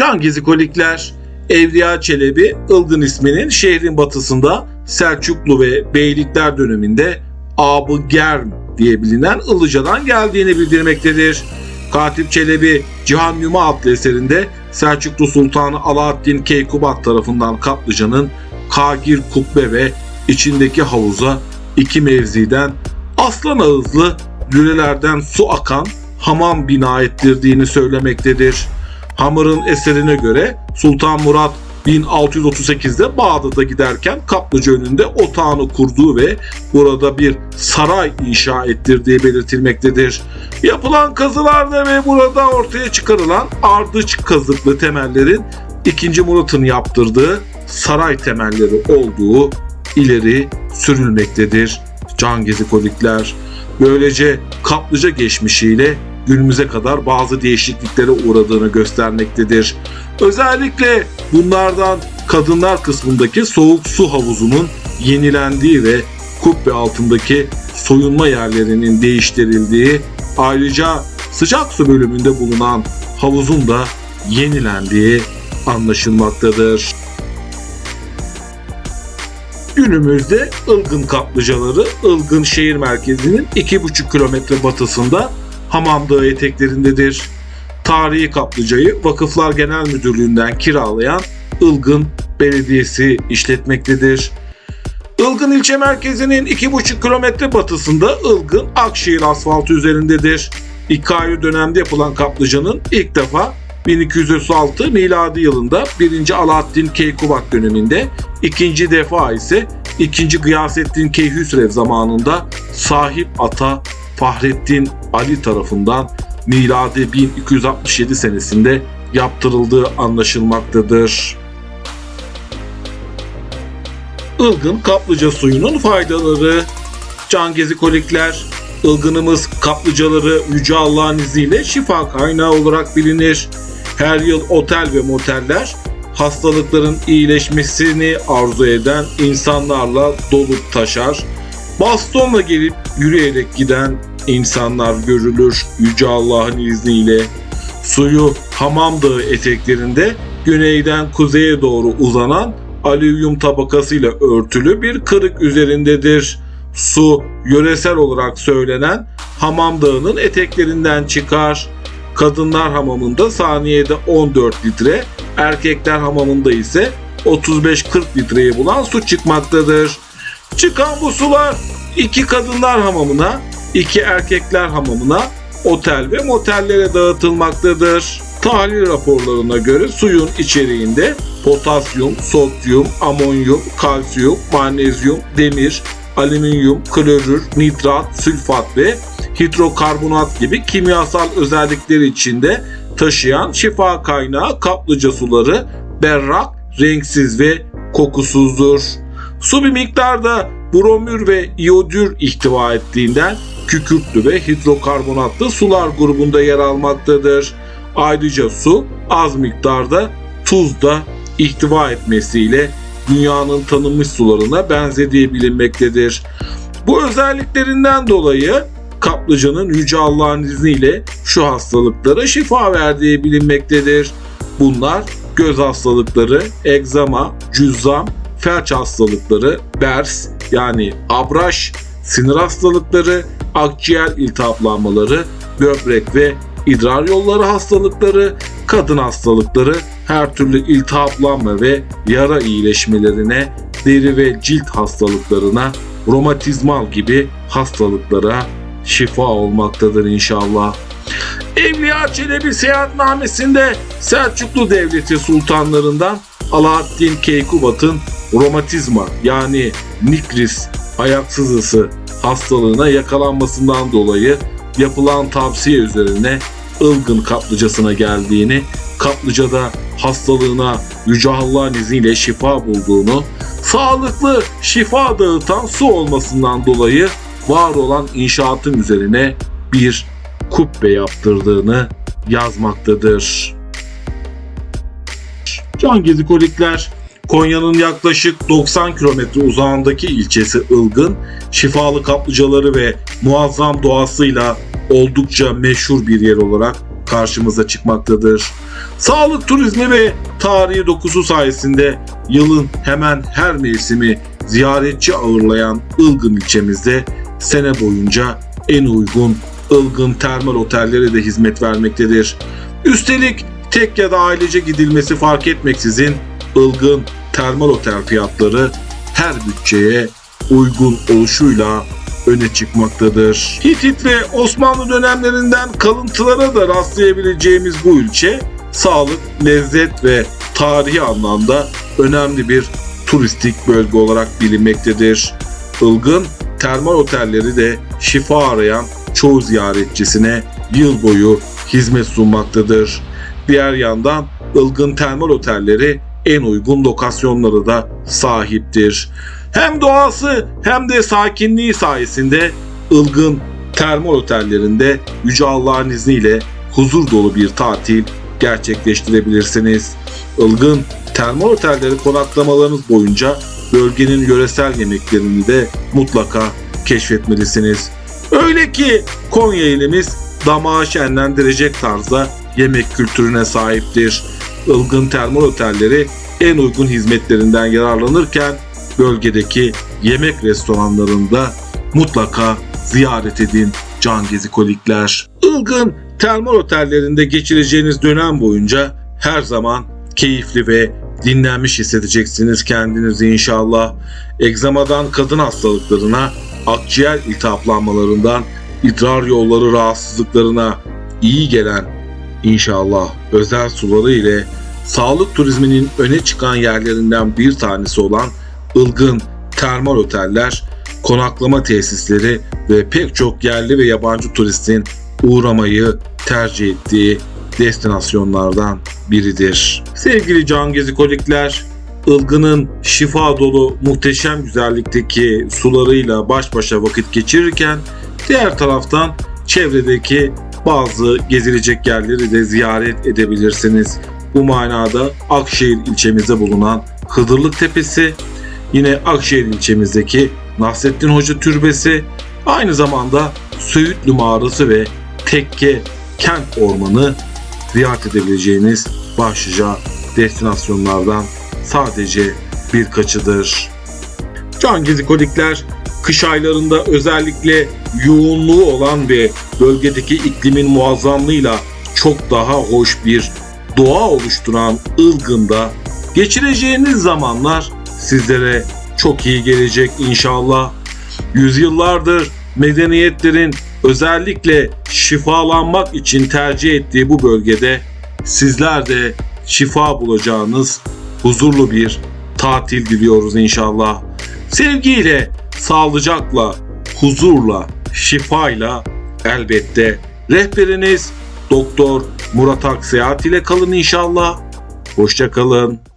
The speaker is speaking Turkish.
Can Gezikolikler, Evliya Çelebi, Ilgın isminin şehrin batısında Selçuklu ve Beylikler döneminde Abı Germ diye bilinen Ilıca'dan geldiğini bildirmektedir. Katip Çelebi Cihan Nüma adlı eserinde Selçuklu Sultanı Alaaddin Keykubat tarafından Kaplıca'nın Kagir Kubbe ve içindeki havuza iki mevziden aslan ağızlı lülelerden su akan hamam bina ettirdiğini söylemektedir. Hamır'ın eserine göre Sultan Murat 1638'de Bağdat'a giderken Kaplıca önünde otağını kurduğu ve burada bir saray inşa ettirdiği belirtilmektedir. Yapılan kazılarda ve burada ortaya çıkarılan ardıç kazıklı temellerin 2. Murat'ın yaptırdığı saray temelleri olduğu ileri sürülmektedir. Can Gezikolikler böylece kaplıca geçmişiyle günümüze kadar bazı değişikliklere uğradığını göstermektedir. Özellikle bunlardan kadınlar kısmındaki soğuk su havuzunun yenilendiği ve kubbe altındaki soyunma yerlerinin değiştirildiği ayrıca sıcak su bölümünde bulunan havuzun da yenilendiği anlaşılmaktadır. Günümüzde Ilgın kaplıcaları Ilgın şehir merkezinin 2,5 kilometre batısında Hamam Dağı eteklerindedir. Tarihi kaplıcayı Vakıflar Genel Müdürlüğü'nden kiralayan Ilgın Belediyesi işletmektedir. Ilgın ilçe merkezinin 2,5 kilometre batısında Ilgın Akşehir asfaltı üzerindedir. İlk ayrı dönemde yapılan kaplıcanın ilk defa 1236 miladi yılında 1. Alaaddin Keykubat döneminde, ikinci defa ise 2. Gıyasettin Keyhüsrev zamanında sahip ata Fahrettin Ali tarafından miladi 1267 senesinde yaptırıldığı anlaşılmaktadır. Ilgın kaplıca suyunun faydaları Can gezikolikler Ilgınımız kaplıcaları Yüce Allah'ın izniyle şifa kaynağı olarak bilinir. Her yıl otel ve moteller hastalıkların iyileşmesini arzu eden insanlarla dolup taşar. Bastonla gelip yürüyerek giden insanlar görülür Yüce Allah'ın izniyle. Suyu Hamam Dağı eteklerinde güneyden kuzeye doğru uzanan alüvyum tabakasıyla örtülü bir kırık üzerindedir. Su yöresel olarak söylenen Hamam Dağı'nın eteklerinden çıkar. Kadınlar hamamında saniyede 14 litre, erkekler hamamında ise 35-40 litreyi bulan su çıkmaktadır. Çıkan bu sular iki kadınlar hamamına, iki erkekler hamamına, otel ve motellere dağıtılmaktadır. Tahlil raporlarına göre suyun içeriğinde potasyum, sodyum, amonyum, kalsiyum, magnezyum, demir, alüminyum, klorür, nitrat, sülfat ve hidrokarbonat gibi kimyasal özellikleri içinde taşıyan şifa kaynağı kaplıca suları berrak, renksiz ve kokusuzdur. Su bir miktarda bromür ve iyodür ihtiva ettiğinden kükürtlü ve hidrokarbonatlı sular grubunda yer almaktadır. Ayrıca su az miktarda tuz da ihtiva etmesiyle dünyanın tanınmış sularına benzediği bilinmektedir. Bu özelliklerinden dolayı kaplıcanın Yüce Allah'ın izniyle şu hastalıklara şifa verdiği bilinmektedir. Bunlar göz hastalıkları, egzama, cüzzam, felç hastalıkları, bers yani abraş, sinir hastalıkları, akciğer iltihaplanmaları, böbrek ve idrar yolları hastalıkları, kadın hastalıkları, her türlü iltihaplanma ve yara iyileşmelerine, deri ve cilt hastalıklarına, romatizmal gibi hastalıklara şifa olmaktadır inşallah. Evliya Çelebi seyahatnamesinde Selçuklu Devleti sultanlarından Alaaddin Keykubat'ın romatizma yani nikris ayak sızısı hastalığına yakalanmasından dolayı yapılan tavsiye üzerine Ilgın kaplıcasına geldiğini, kaplıcada hastalığına Yüce Allah'ın izniyle şifa bulduğunu, sağlıklı şifa dağıtan su olmasından dolayı var olan inşaatın üzerine bir kubbe yaptırdığını yazmaktadır. Can Gezikolikler Konya'nın yaklaşık 90 kilometre uzağındaki ilçesi Ilgın, şifalı kaplıcaları ve muazzam doğasıyla oldukça meşhur bir yer olarak karşımıza çıkmaktadır. Sağlık turizmi ve tarihi dokusu sayesinde yılın hemen her mevsimi ziyaretçi ağırlayan Ilgın ilçemizde sene boyunca en uygun Ilgın termal otelleri de hizmet vermektedir. Üstelik tek ya da ailece gidilmesi fark etmeksizin Ilgın termal otel fiyatları her bütçeye uygun oluşuyla öne çıkmaktadır. Hitit ve Osmanlı dönemlerinden kalıntılara da rastlayabileceğimiz bu ilçe sağlık, lezzet ve tarihi anlamda önemli bir turistik bölge olarak bilinmektedir. Ilgın termal otelleri de şifa arayan çoğu ziyaretçisine yıl boyu hizmet sunmaktadır. Diğer yandan Ilgın termal otelleri en uygun lokasyonları da sahiptir. Hem doğası hem de sakinliği sayesinde Ilgın termal otellerinde Yüce Allah'ın izniyle huzur dolu bir tatil gerçekleştirebilirsiniz. Ilgın termal otelleri konaklamalarınız boyunca bölgenin yöresel yemeklerini de mutlaka keşfetmelisiniz. Öyle ki Konya ilimiz damağı şenlendirecek tarzda yemek kültürüne sahiptir. Ilgın termal otelleri en uygun hizmetlerinden yararlanırken bölgedeki yemek restoranlarında mutlaka ziyaret edin can gezikolikler. Ilgın termal otellerinde geçireceğiniz dönem boyunca her zaman keyifli ve dinlenmiş hissedeceksiniz kendinizi inşallah. Egzamadan kadın hastalıklarına, akciğer iltihaplanmalarından, idrar yolları rahatsızlıklarına iyi gelen inşallah özel suları ile sağlık turizminin öne çıkan yerlerinden bir tanesi olan Ilgın termal oteller, konaklama tesisleri ve pek çok yerli ve yabancı turistin uğramayı tercih ettiği destinasyonlardan biridir. Sevgili can gezikolikler, Ilgın'ın şifa dolu muhteşem güzellikteki sularıyla baş başa vakit geçirirken diğer taraftan çevredeki bazı gezilecek yerleri de ziyaret edebilirsiniz. Bu manada Akşehir ilçemizde bulunan Hıdırlık Tepesi, yine Akşehir ilçemizdeki Nasrettin Hoca Türbesi, aynı zamanda Söğütlü Mağarası ve Tekke Kent Ormanı ziyaret edebileceğiniz başlıca destinasyonlardan sadece birkaçıdır. Can gezikolikler kış aylarında özellikle yoğunluğu olan ve bölgedeki iklimin muazzamlığıyla çok daha hoş bir doğa oluşturan Ilgın'da geçireceğiniz zamanlar sizlere çok iyi gelecek inşallah. Yüzyıllardır medeniyetlerin özellikle şifalanmak için tercih ettiği bu bölgede sizler de şifa bulacağınız huzurlu bir tatil diliyoruz inşallah. Sevgiyle, sağlıcakla, huzurla, şifayla elbette rehberiniz Doktor Murat Akseyahat ile kalın inşallah. Hoşça kalın.